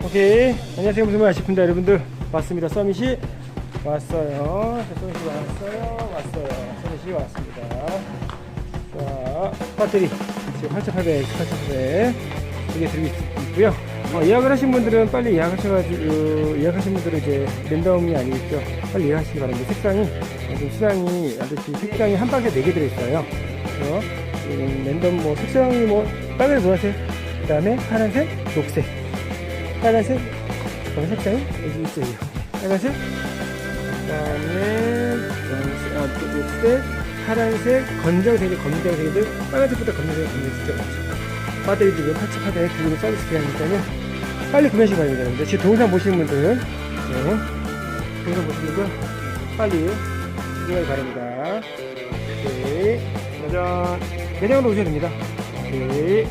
오케이. 안녕하세요. 무슨 말 싶은데 여러분들? 왔습니다. 서밋이 왔어요. 자, 서밋이 왔어요. 왔어요. 서밋이 왔습니다. 자 배터리. 지금 8800 8800 두개 들고 있, 있고요. 어, 예약을 하신 분들은 빨리 예약하셔가지고 예약하신 분들은 이제 랜덤이 아니겠죠? 빨리 예약하시기 바랍니다. 색상이 지금 수량이 아저씨 색상이 한 박에 4개 들어있어요. 그래서 랜덤 뭐 색상이 뭐 빨간 노란색 그 다음에 파란색 녹색 빨간색? 그런 색상이 여기 있어요. 빨간색? 그 다음에 노란색, 아, 또 녹색 파란색 검정색이 검정색들 빨간색보다 검정색 진짜 많죠. 배터리 지금 88에 두개로 서비스 대행이니까요. 빨리 구매하시기 바랍니다 여러분들. 지금 동영상 보시는 분들은 네, 동영상 보시는 분 빨리 구매하기 바랍니다. 오케이 짜잔. 매장으로 오셔야 됩니다. 오케이